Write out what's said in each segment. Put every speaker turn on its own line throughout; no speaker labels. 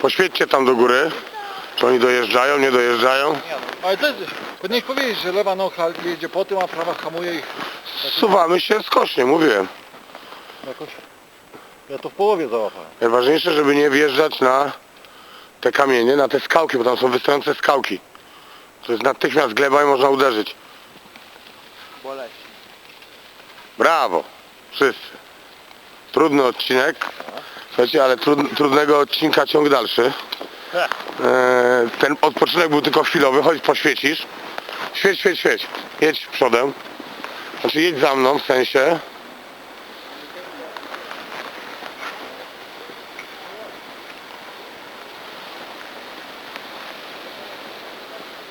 Poświećcie tam do góry. Czy oni dojeżdżają, nie dojeżdżają?
No. Ale to powinieneś powiedzieć, że lewa noga jedzie po tym, a prawa hamuje ich
Suwamy się skocznie, mówiłem.
jakoś... Ja to w połowie załapałem.
Najważniejsze, żeby nie wjeżdżać na te kamienie, na te skałki, bo tam są wystające skałki. To jest natychmiast gleba i można uderzyć.
Boleśnie.
Brawo! Wszyscy. Trudny odcinek. Słuchajcie, ale trud, trudnego odcinka ciąg dalszy. Eee, ten odpoczynek był tylko chwilowy, chodź poświecisz. Świeć, świeć, świeć. Jedź przodem. Znaczy jedź za mną w sensie.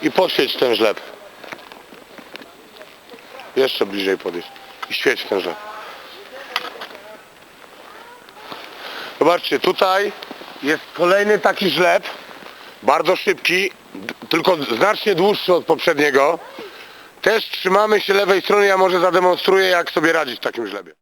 I poświeć ten żleb. Jeszcze bliżej podejść. I świeć ten żleb. Zobaczcie, tutaj jest kolejny taki żleb. Bardzo szybki, tylko znacznie dłuższy od poprzedniego. Też trzymamy się lewej strony, ja może zademonstruję jak sobie radzić w takim żlebie.